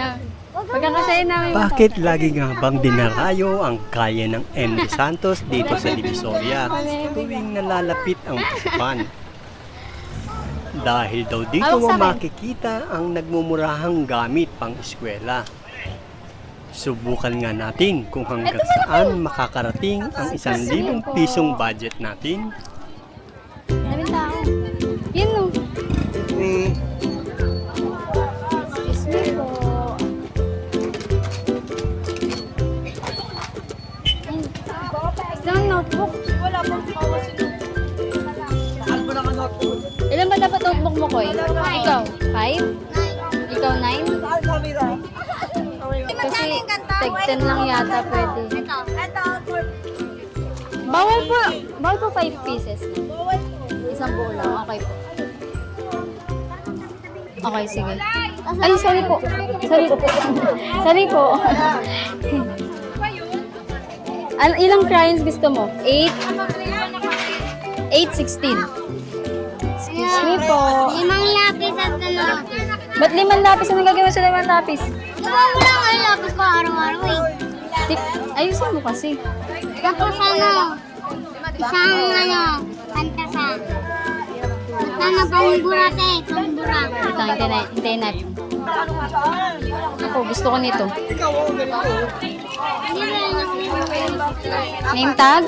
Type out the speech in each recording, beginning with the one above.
Na, pagkakasayin namin. Bakit lagi nga bang dinarayo ang kaya ng Henry Santos dito sa Divisoria tuwing nalalapit ang pasukan? Dahil daw dito mo makikita ang nagmumurahang gamit pang eskwela. Subukan nga natin kung hanggang saan makakarating ang isang libong pisong budget natin. Ilan ba dapat notebook mo, Koy? Ikaw? Five? Ikaw, nine? Kasi tag 10 lang yata pwede. Bawal po. Bawal po 5 pieces. Isang buo lang. Okay po. Okay, sige. Ay, sorry po. Sorry po. sorry po. Al ilang crayons gusto mo? 8? 8, 16. Me po. Limang lapis at ano. Ba't limang lapis? Anong gagawin sa limang lapis? Diba wala nga yung lapis ko araw-araw eh. Tip, ayusin mo kasi. Tapos ano, isang ano, pantasa. Sana pangburate, pambura. Ito, hintayin na- hintayin natin. Ako, gusto ko nito. Ang Name tag.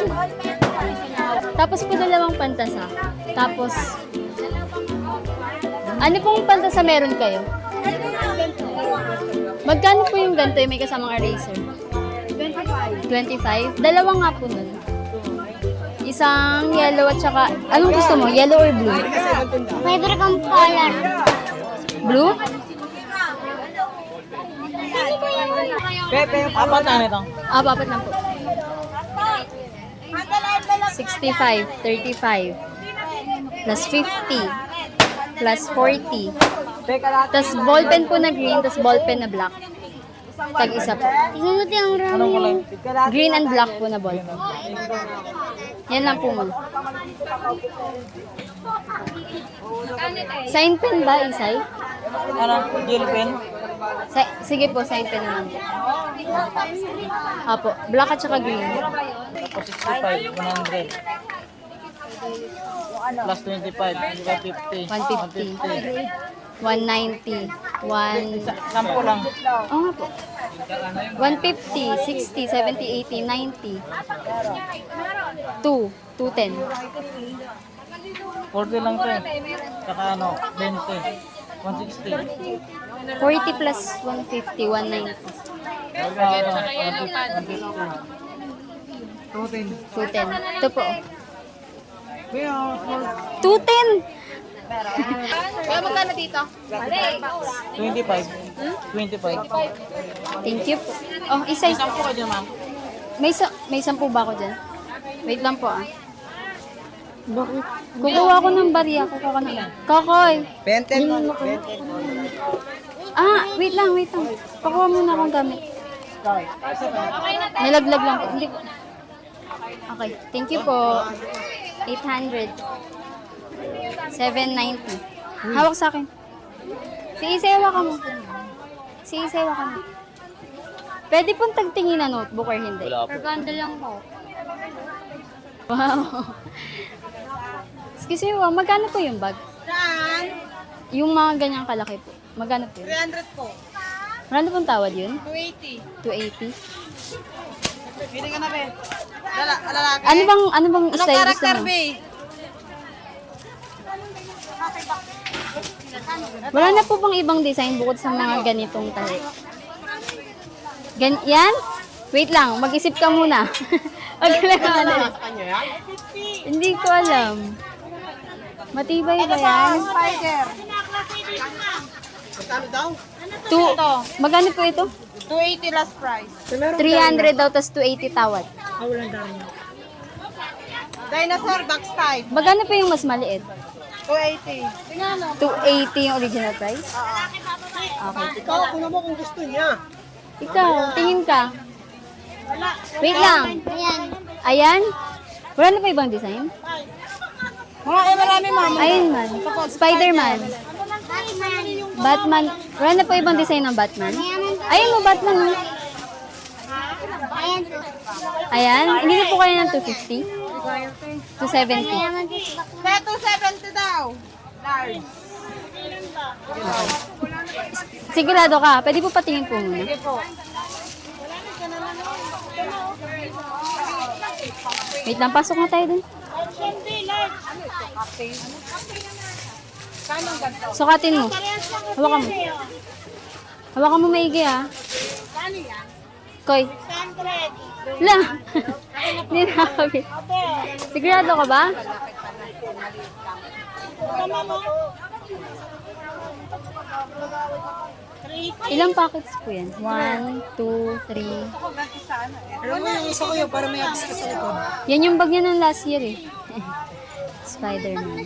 Tapos po dalawang pantasa. Tapos, ano pong pantasa meron kayo? Magkano po yung ganito yung may kasamang eraser? 25. 25? Dalawa nga po nun. Isang yellow at saka, anong gusto mo? Yellow or blue? Favorite kong color. Blue? Pepe, apat na nito. Ah, papat lang po. 65, 35, plus 50, plus 40. Teka lang. Tapos ballpen po na green, tapos ballpen na black. Tag isa po. Mo yung lang. Green and black po na ballpen. Yan lang po ma'am. Sign pen ba, Isay? Ano? Gel pen? Sa- sige po, sign pen po. Apo, black at saka green. Tapos 65, 100. Plus 25, 50. 150. 190. 1... Sampo lang. Oo nga po. 150, 60, 70, 80, 90. 2, 210. 40 lang to eh. Saka ano, 20. 160. 40 plus 150, 190. Saka ano, 150. 210. Ito po. Kaya, 210! Kaya magkano dito? 25. 25. Thank you po. Oh, isa. Sampo ka dyan, ma'am. May, sa may sampu ba ako dyan? Wait lang po ah. Bakit? Kukuha ko ng barya. Kukuha ko ng... Kokoy! 20. Ah, wait lang, wait lang. Pakuha muna akong gamit. Nalaglag lang po. Hindi po. Okay. Thank you po. 800. 790. Hawak sa akin. Si Isewa ka mo. Si Isewa ka mo. Pwede pong tagtingin na notebook or hindi? Per bundle lang po. Wow. Excuse me, magkano po yung bag? Saan? Yung mga ganyang kalaki po. Magkano po yun? 300 po. Magkano pong tawad yun? 280. 280? Pili ka na, be. Lala, lalaki. Ano bang, ano bang Anong style gusto character, mo? be? Wala na po bang ibang design bukod sa mga ganitong tahi? Gan yan? Wait lang, mag-isip ka muna. Ka lang madali. Hindi ko alam. Matibay ba yan? Spider. Two, magkano po ito? 280 last price. 300 daw, tas 280 tawad. Dinosaur box type. Magkano po yung mas maliit? 280. Tingnan mo. 280 yung original price? Okay. Ikaw, kuno mo kung gusto niya. Ikaw, tingin ka. Wait lang. Ayan. Ayan. Wala na pa ibang design? Mga eh, marami, ma'am. Iron Man. Spider-Man. Batman. Wala na pa ibang design ng Batman? Ano Ayun mo, ba't lang? oh? Ayan po. Hindi na po kayo ng 250? 270. Mayaman po si Bakla. Kaya 270 daw. Large. Sigurado ka, pwede po patingin po muna. Wait lang, pasok na tayo dun. Sukatin mo. Hawakan mo. Hawakan mo maigi ah. Koy. La! Hindi nakakabit. Sigurado ka ba? Ilang packets po yan? One, two, three. Alam mo ko para may abs ka sa likod. Yan yung bag niya ng last year eh. Spider-Man.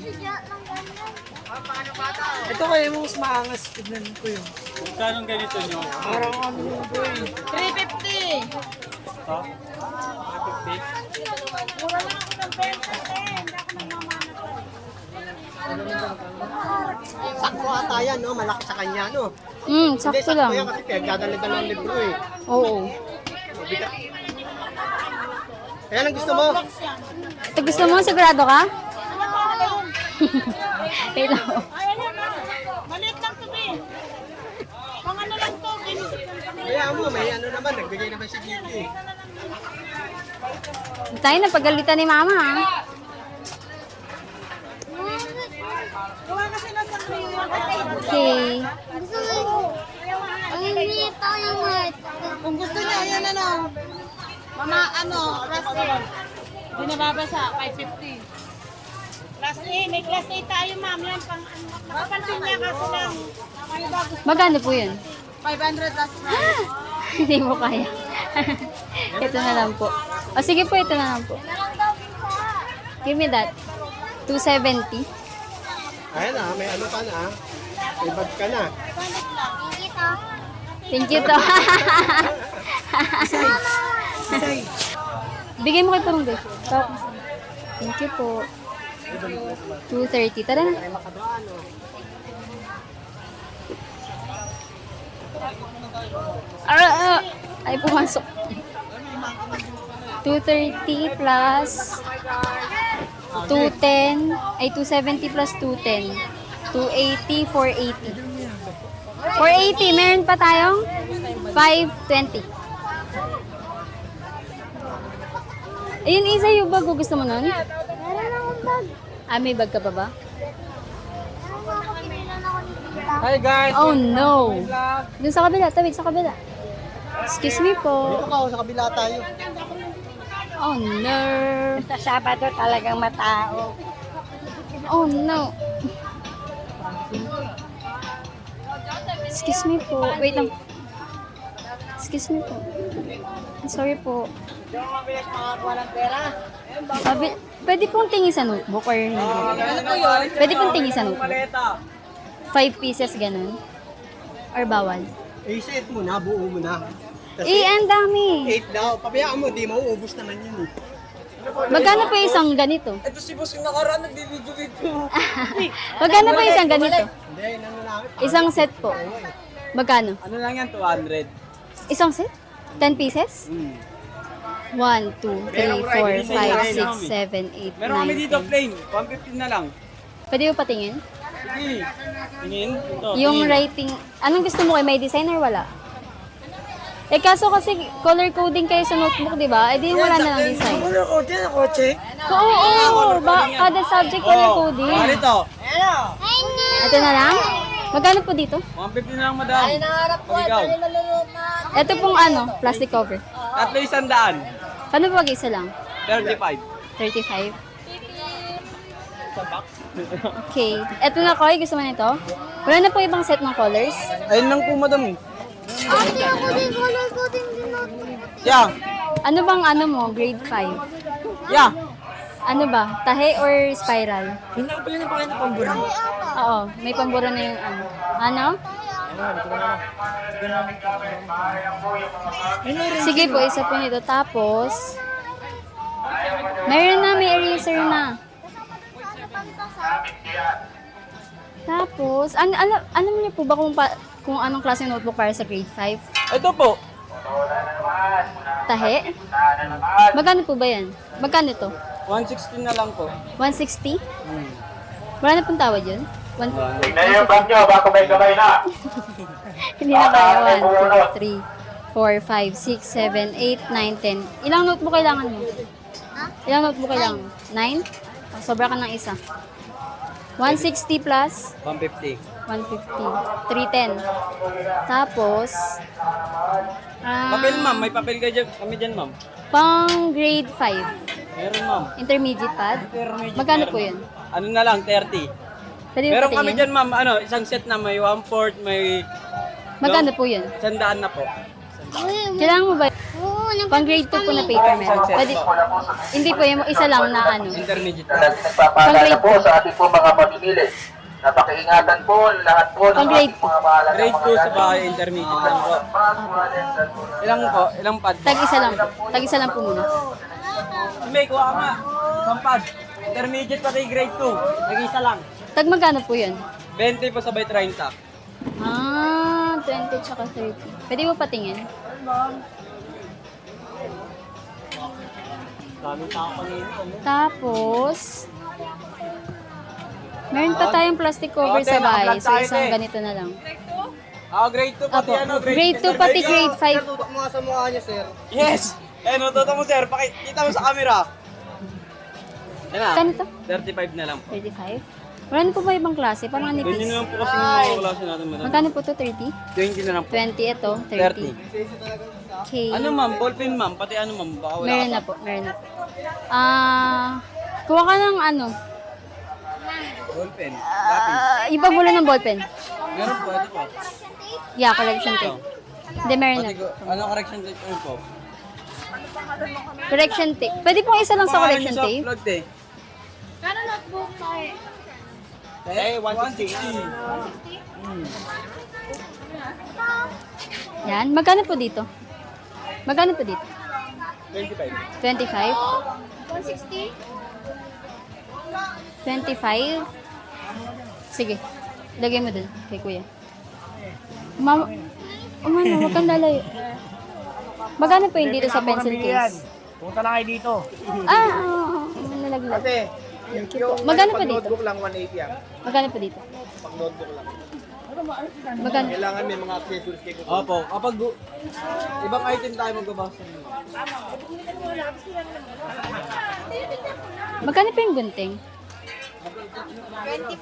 Ito kaya mo mas maangas. Tignan ko yun. Kanong ganito nyo? Parang ano yung boy. 350! Sakto ata yan, no? Malaki sa kanya, no? Hmm, sakto lang. kasi pinagdadala ng libro eh. Oo. Kaya lang gusto mo? Ito gusto mo? Sigurado ka? Wait lang. Maliit lang to, be. Pang ano lang to, Kaya mo, may ano naman, nagbigay naman si Gigi. Tayo na pagalitan ni mama ha. Gawa kasi ng sa Okay. Gusto mo. Ang hindi pa yung. Kung gusto niya, yan ano. Mama, ano, class A. Hindi nababasa, 550. Class A, may class A tayo, ma'am. Yan, pang ano. Nakapansin niya kasi lang. Ano ba, gusto? Magkano po yun? 500 last price. Hindi mo kaya. ito na lang po. O sige po, ito na lang po. Give me that. 270. Ayan ah, may ano ka na. May bag ka na. Thank you to. Bigay mo kay. To- Thank you po. 230. Tara na. Ah, ah, ay, pumasok. 230 plus 210, ay 270 plus 210. 280, 480. 480, meron pa tayong 520. Ayun, isa yung bag. Gusto mo nun? Bag. Ah, may bag ka pa ba? Hi guys! Oh, no. Dun sa kabila. Tawid sa kabila. Excuse me po. Dito ka, oh, sa kabila tayo. Oh, no. Sa Sabado talagang matao. Oh, no. Excuse me po. Wait lang. Excuse me po. Sorry po. Sabi, pwede pong tingin sa notebook or hindi? Pwede pong tingin sa notebook? Five pieces, ganun? Or bawal? Eh, set mo na, buo mo na. Kasi Eh, ang dami. 8 daw. Pabayaan mo, di mauubos naman yun eh. Magkano pa isang ganito? Ito si boss yung nakaraan, nagbibidyo-video. Magkano pa isang ganito? Hindi, ano. Isang set po. Magkano? Ano lang yan, 200. Isang set? 10 pieces? Hmm. 1, 2, 3, 4, 5, 6, 7, 8, 9, Meron kami dito 10. plain, 150 na lang. Pwede mo patingin? Sige. Tingin. Ito, Yung tingin. writing, anong gusto mo kayo? May design or wala? Eh kaso kasi color coding kayo sa notebook, di ba? Eh di wala na ng design. Ano ko dyan ako, che? Oo, oo, ba, kada subject color Oh, coding. ah, dito. Ito na lang? Magkano po dito? 150 na lang, madam. Ay, naharap ko. Ikaw. Ito pong ano, plastic cover. Tatlo isang daan. Paano pag isa lang? 35. 35? Okay. Ito na, Koy. Gusto mo nito? Wala na po ibang set ng colors. Ayun lang po, madam. Ate, ako din color coding din ako. Yeah. Ano bang ano mo? Grade 5? Yeah. Ano ba? Tahe or spiral? Hindi ako pala na pamburang. Oo. May pambura na yung ano. Ano? Sige po, isa po nito. Tapos, meron na, may eraser na. Tapos, ano, alam, alam niyo po ba kung pa, kung anong klase notebook para sa grade 5. Ito po. Tahe? Magkano po ba yan? Magkano ito? 116 na lang po. 160? Hmm. Wala na pong tawad yun? One, Tingnan yung bag nyo, baka may kamay na. hindi na kaya. 1, 2, 3, 4, 5, 6, 7, 8, 9, 10. Ilang notebook kailangan mo? Ilang notebook kailangan mo? 9? Oh, sobra ka ng isa. 160 plus 150. 150. 310. Tapos, ah, Papel ma'am, may papel ka dyan, kami dyan ma'am. pang grade 5. Meron ma'am. Intermediate pad. Intermediate Magkano meron, po ma'am. yun? Ano na lang, 30. Pwede Meron kami dyan ma'am, ano, isang set na may 1 fourth, may Magkano po yun? sandaan na po. Kailangan mo ba? Oo, nang Pang grade 2 po na paper meron. Pwede, hindi po yung isa lang na ano. Intermediate Na na. nagpapaalala po sa ating po mga mamimili. Napakiingatan po lahat po ng Pang grade ating mga mahalagang Grade 2 sa bahay, intermediate lang po. Ilang po? Ilang pad? Tag isa lang po. Tag isa lang po muna. May kuha ka nga. Isang pad. Intermediate pati grade 2. Nag-isa lang. Tag magkano po yun? 20 po sabay 30. Ah, 20 tsaka 30. Pwede mo patingin? Tapos, meron pa tayong plastic cover Ate, sa bahay. naka-vlog So, tayo, isang te. ganito na lang. Ah, grade 2 pati Apo. ano, Grade 2 pati grade 5. Tutok mo nga sa mukha niya, sir. Yes! Eh, nututo mo, sir. Pakita mo sa camera. Yan na. Ganito? 35 na lang po. 35? Wala na po ba ibang klase? Parang Ganyan nipis. na lang po kasi yung mga klase natin, madam. Magkano po to 30? 20 na lang po. 20 ito, 30. 30. Okay. Ano ma'am? Ballpen ma'am? Pati ano ma'am? Baka wala Meron na po, meron na po. Ah, kuha ka ng ano, Ballpen. Lapis. ah, ibang wala ng ballpen. Meron po, ito po. Yeah, correction tape. Hindi, meron na. Pati ko, ano correction tape ko po? Correction tape. Pwede pong isa lang sa Pangalan correction niyo sa tape. Kano notebook tayo? Eh, 160. Yan. Magkano po dito? Magkano po dito? 25. 25? 160? 25? Sige. Lagay mo dun kay kuya. Mama, umano, huwag kang lalayo. Magkano po yung dito sa pencil case? Punta na kayo dito. Ah, oo, nalaglag. Ate, Magkano pa dito? notebook lang 180 yan. Magkano po dito? Pag notebook lang. Magkano? Kailangan may mga accessories kayo. Opo, kapag gu- ibang item tayo magbabasa. Magkano po yung gunting?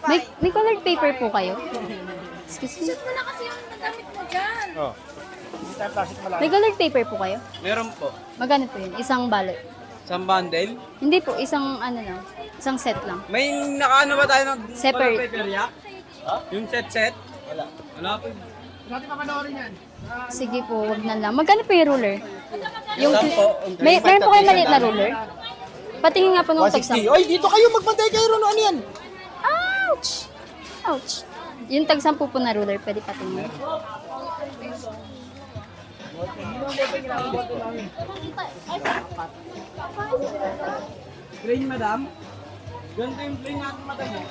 May, may colored paper po kayo? Excuse me? Wala kasi yung nagamit mo dyan. Oh. May colored paper po kayo? Meron po. Magkano po yun? Isang balot? Isang bundle. Hindi po, isang ano lang. Isang set lang. May nakaano ba tayo ng Separate. walang paper yak? Yung set set? Wala. Wala po. Sige po, wag na lang. Magkano po yung ruler? Yung, Saan po? may, meron po kayo maliit na ruler? Patingin nga po nung tagsam. Oy, dito kayo magbantay kayo ron. Ano yan? Ouch! Ouch! Yung tagsampu po na ruler, pwede patingin. Plain madam? Ganito yung plain natin madam eh.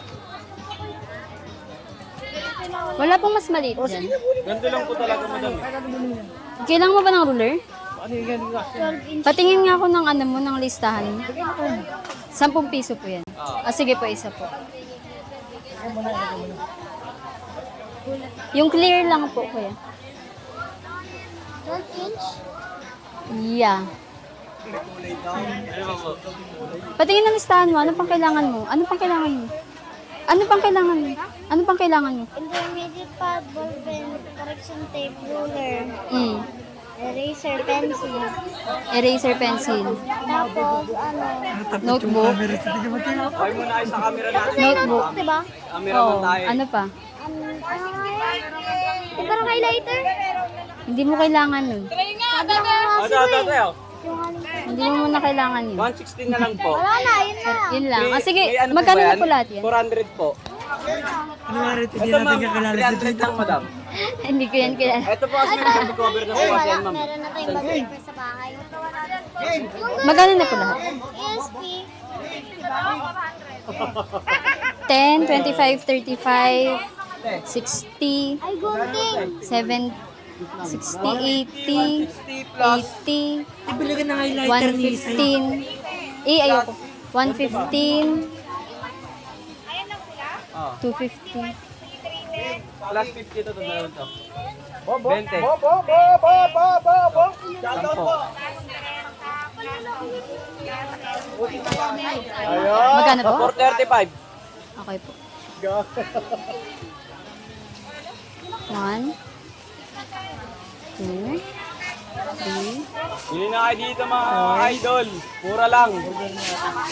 Wala pong mas maliit dyan. Ganito lang po talaga madam eh. Kailangan mo ba ng ruler? Patingin nga ako ng ano mo, ng listahan mo. 10 piso po yan. Ah, sige po, isa po. Yung clear lang po, kuya. 12 inch? Yeah. Patingin ng listahan mo, ano pang kailangan mo? Ano pang kailangan mo? Ano pang kailangan mo? Ano pang kailangan mo? Intermediate pad, ballpen, correction tape, ruler, Mm. eraser, pencil. Eraser pencil. Tapos, ano, Notebook. Okay muna kayo sa camera natin. Notebook. diba? Camera Oo. mo tayo. Ano pa? Ano, ay, yung parang highlighter? Hindi mo kailangan nun. Ano ito tayo? Yung highlighter. Hindi mo muna kailangan yun. 116 na lang po. Wala na, yun na. Yun lang. Ah, sige, May ano po magkano ba na yan? po lahat yan? 400 po. Ito ma'am, 300 lang madam. Hindi ko yan kailangan. Ito po kasi may cover na po kasi yan ma'am. Meron na tayong bag paper sa bahay. Magkano na po lahat? ESP. 10, 25, 35, 60, Ay, gunting. 7, 60, 80, 80, Ibili ka ng highlighter ni 115. Eh, ayoko. 115, Oh. 250. Plus 50 to, to dalawang to. 20. Bo, bo, bo, bo, bo, bo, bo. Shoutout Sampo. po. Ayun. Magkano po? 435. Okay po. One, two, three, Hindi na kayo dito mga idol. Mura lang.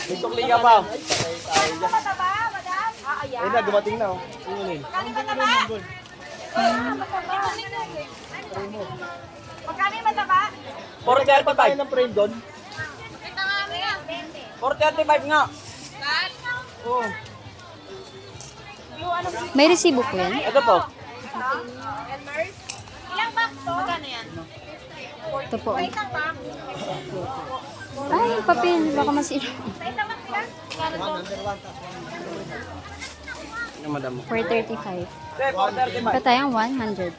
Tutukli ka pa. Ayun na, dumating na. oh. Magkano yung mataba? 435. ng frame doon. 435 nga. Oh. May resibo po yan? Ito po. Magkano yan? Ito po. Ay, papel. Baka masira. Ano madam mo? 435. Hindi, 435. Patayang 100.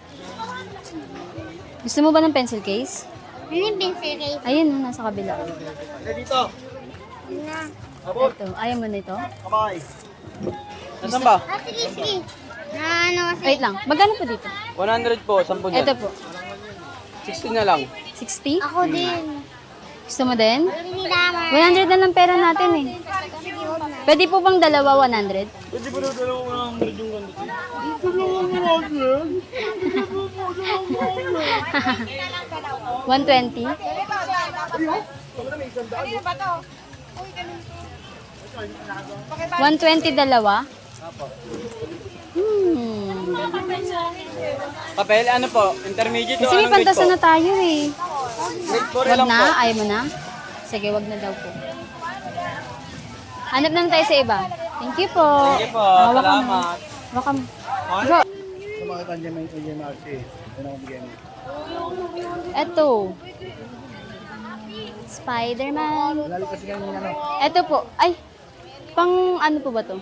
Gusto mo ba ng pencil case? Ano yung pencil case? Ayun, nasa kabila. Dito. Na. Ito. Ayaw mo nito? Kamay. Nasaan ba? Ah, sige, sige. Na ano kasi? Wait lang. Magkano po dito? 100 po, 10 niyan. Ito po. 60 na lang. 60? Ako din. Gusto mo din? Hindi naman. 100 na lang pera natin eh. Pwede po bang dalawa 100? Pwede ba na dalawang 100 yung ganito? 120? Kanino ba to? 120 dalawa? Hmm. Papel, ano po? Intermediate Kasi may anong grade pantasan po? na tayo eh. Grade 4 Wag lang po. na? Ayaw mo na? Sige, wag na daw po. Hanap naman tayo sa iba. Thank you po. Sige po, Ah, waka mo. salamat. Waka mo. Go. Sa mga kanya may HMRC. Yan ang bigyan mo. Eto. Spider-Man. Lalo kasi ganyan ano. Eto po. Ay, pang ano po ba to?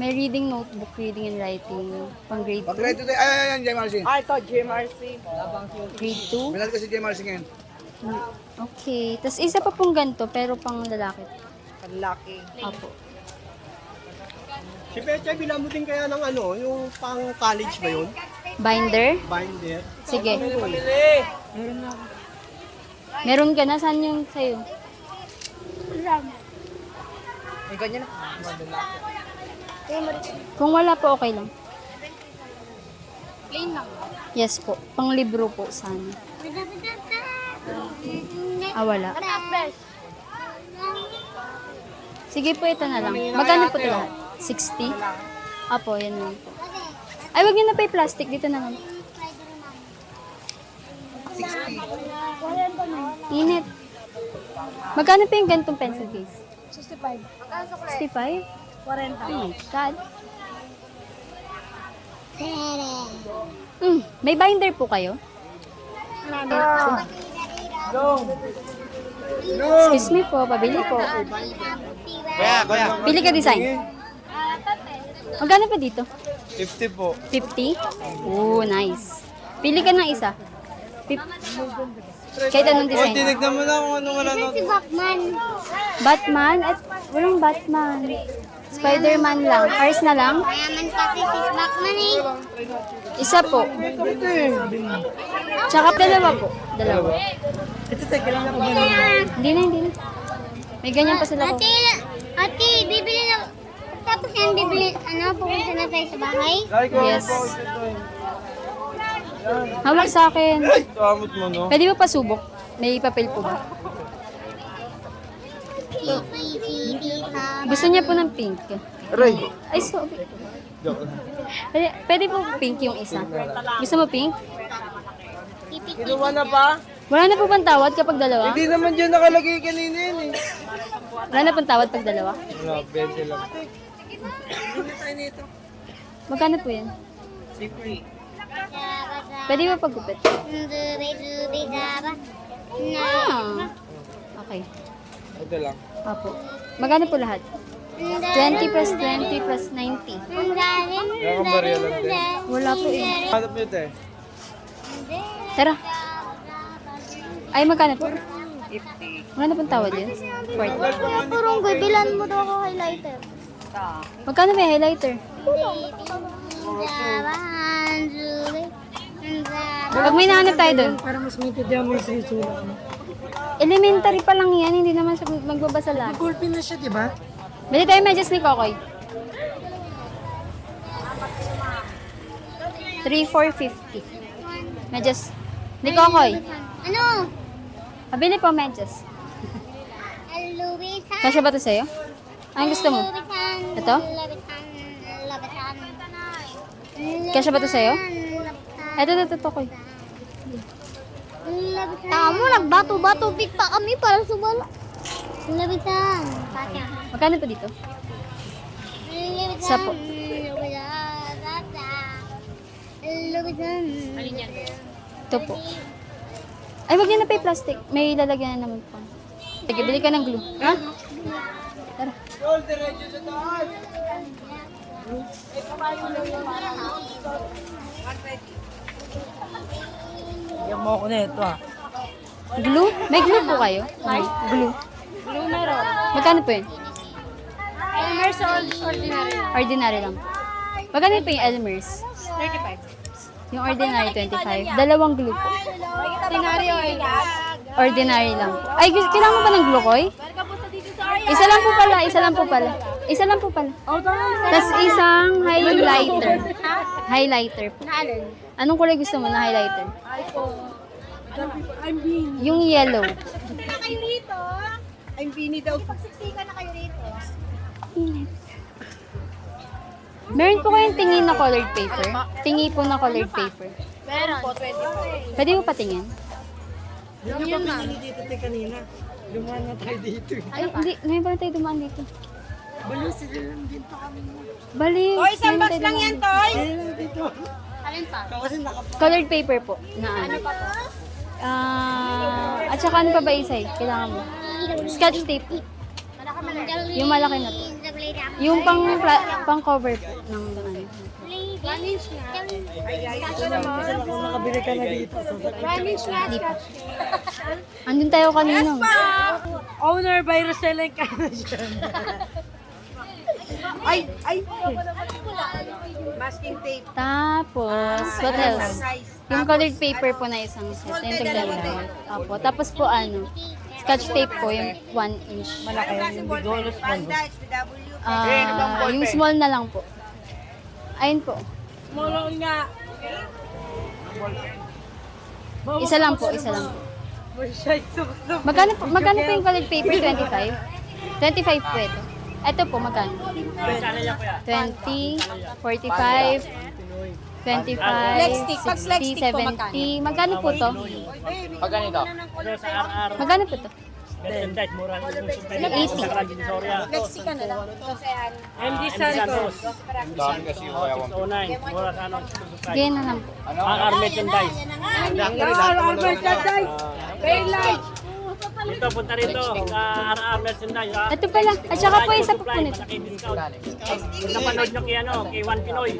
May reading notebook, reading and writing. Pang grade 2. Pag-grade today, ay, ay, ay, JMRC. Ah, ito, GMRC. Grade 2? May lalo kasi JMRC ngayon. Okay. Tapos isa pa pong ganito, pero pang lalaki. Panlaki. Apo. Si Pecha, bilang mo din kaya ng ano, yung pang college ba yun? Binder? Binder. Sige. Pamili! Meron ka na? Saan yung sa'yo? May ganyan na. Kung wala po, okay lang. Plain lang. Yes po. Pang libro po sana. Ah, wala. Sige po, ito na lang. Magkano po ito lahat? 60? Apo, yan lang po. Ay, wag niyo na pa yung plastic. Dito na lang. 60. Init. Magkano pa yung ganitong pencil case? 65. 65? 40. Oh my God. Mm, may binder po kayo? Excuse me po, pabili po. Kuya, kuya. Pili ka design. Magkano pa dito? 50 po. 50? Oh, nice. Pili ka ng isa. Fif- Kahit anong design. Tinignan mo na kung ano wala na. Si Batman. Batman? At walang Batman. Spider-Man lang. Cars na lang? Mayaman kasi si Batman eh. Isa po. Tsaka dalawa po. Dalawa. Hindi na, hindi na. May ganyan pa sila ko. Ate, ate, bibili na. Tapos yan, bibili, ano, pupunta na tayo sa bahay. Yes. Hawak sa akin. Kamot mo, no? Pwede ba pasubok? May papel po ba? Gusto niya po ng pink. Aray! Ay, sorry. Pwede, pwede po pink yung isa. Gusto mo pink? Kinuha na pa? Wala na po bang tawad kapag dalawa? Hindi naman dyan nakalagay kanina yun eh. Wala na pong tawad pag dalawa? Wala, 20 lang. Magkano po yan? Pwede ba paggupit? Ah. Okay. Ito lang. Apo. Magkano po lahat? 20 plus 20 plus 90. Ang galing. Ang galing. Wala po eh. Hanap nyo eh. Tara. Ay, magkano po? 50. Wala na pong tawad yun? 40. Kuya Purunggoy, bilan mo daw ako highlighter. Magkano may highlighter? Pag may nahanap tayo doon. Para mas maintindihan mo yung sinusulat mo. Elementary pa lang yan, hindi naman siya magbabasa lahat. Ballpen na siya, di ba? Bili tayo medyas ni Kokoy. 3,450. Medyas. Ni Kokoy. Ano? Pabili po medyas. Lubisan. Kasya ba to sa'yo? Anong gusto mo? Ito? Lubisan. Lubisan. Kasya ba to sa'yo? Ito, ito, ito, Kokoy. Tama, nagbato-bato big pa kami para sumala. Labitan. Magkano po dito? Isa po. Labitan. Ito po. Ay, wag niyo na pa yung plastic. May lalagyan na naman po. Sige, bili ka ng glue. Ha? Tara. Bigyan mo ako na ito ah. Glue? May glue po kayo? May glue. Blue meron. Magkano po yun? Elmer's ordinary. Ordinary lang. Magkano po yung Elmer's? 35. Yung ordinary, 25. Dalawang glue po. Ordinary oil. Ordinary lang po. Ay, kailangan mo ba ng glue, Koy? Isa lang po pala, isa lang po pala. Isa lang po pala. Tapos isang highlighter. Highlighter po. Anong kulay gusto mo na highlighter? Yung yellow. kayo rito. I'm Bini daw. Pagsiksikan na kayo rito. Meron po kayong tingin na colored paper? Tingi po na colored paper. Meron po, 25. Pwede mo patingin? Yung pa pinili dito tayo kanina. Lumaan na tayo dito. Ay, hindi. Ngayon pala tayo dumaan dito. Baliw sila lang din pa kami. Baliw. O, isang box lang yan. Toy. Ayun lang dito. Alin pa? Kasi naka... Colored paper po. Na ano? Ah, at saka ano pa ba isa eh? Kailangan mo. Sketch tape. Yung malaki na to. Yung pang pang cover po ng ano. Kung nakabili ka na dito. Na. Hindi pa. Andun tayo kanina. Owner by Rosella Encarnacion. ay, ay. Masking tape. Tapos, what else? Yung colored paper po na isang set. Yung tigdalawa. Opo. Tapos po ano, sketch tape po yung 1 inch. Malaki yung. Bandage, PW. Ah, yung small na lang po. Ayun po. Molong nga. Isa lang po, isa lang po. Magkano po, magkano po yung colored paper? 25? 25 po ito. Ito po, magkano? 20, 45, 25, 60, 70. Magkano po to? Pag ganito. Magkano po to? 80. Lexi ka na lang. MD Santos. Dami kasi yung kaya Ganyan na lang po. Ano? merchandise. Albert Tatay. Paylight. Dito, punta rito. Sa RR Merchandise, ha? Ito pala. At saka po isa po po nito. Malaki discount. Pag napanood nyo kay, ano, kay One Pinoy.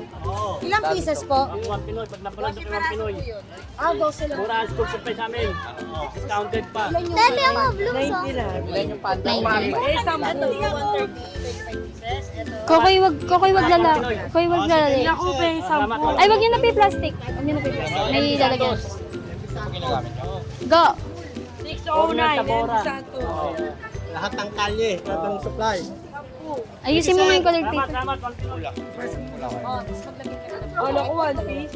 Ilang pieces po? Ang One Pinoy, pag napanood nyo kay One Pinoy. Ah, 12 lang. Mura ang school supply sa amin. Discounted pa. Dati ako, blue so. Ilan yung panda? 90. Eh, sampu. Kokoy wag, kokoy wag lala. Kokoy wag. Ako ba yung sampu? Ay, wag niyo na pa yung plastic. Wag niyo na pa yung plastic. May lalagyan. Go! 609. MD Santos. Lahat ng kalye, lahat ng supply. Ayusin mo nga yung colored Salamat, paper. salamat, One Pinoy. Wala ko one piece.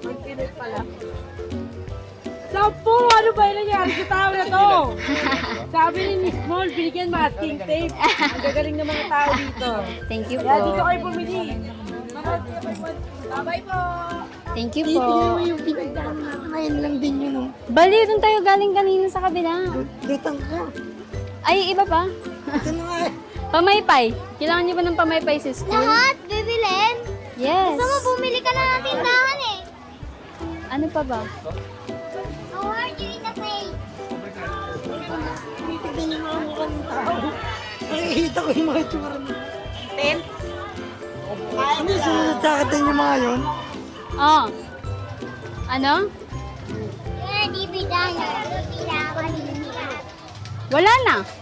One piece pala. Sampu! Ano ba yung nangyari sa tao na to? Sabi ni Miss Small, binigyan masking tape. Ang gagaling ng mga tao dito. Thank you Kaya dito po. kayo bumili. Bye po. Thank you po. yung pinagdaan natin. Ngayon lang din yun. oh. Baliw, doon tayo galing kanina sa kabila. Lutang ka. Ay, iba pa. Ito na nga eh. Pamaypay. Kailangan niyo ba ng pamaypay sa school? Lahat, bibilin. Yes. Gusto mo bumili ka na ng tindahan eh. Ano pa ba? How hard you in the face? Tinitignan yung mga mukha ng tao. Nakikita ko yung mga itsura nila. Ten? Ano yung sumunod sa akin yung mga yun? Oh. Ano? Wala na.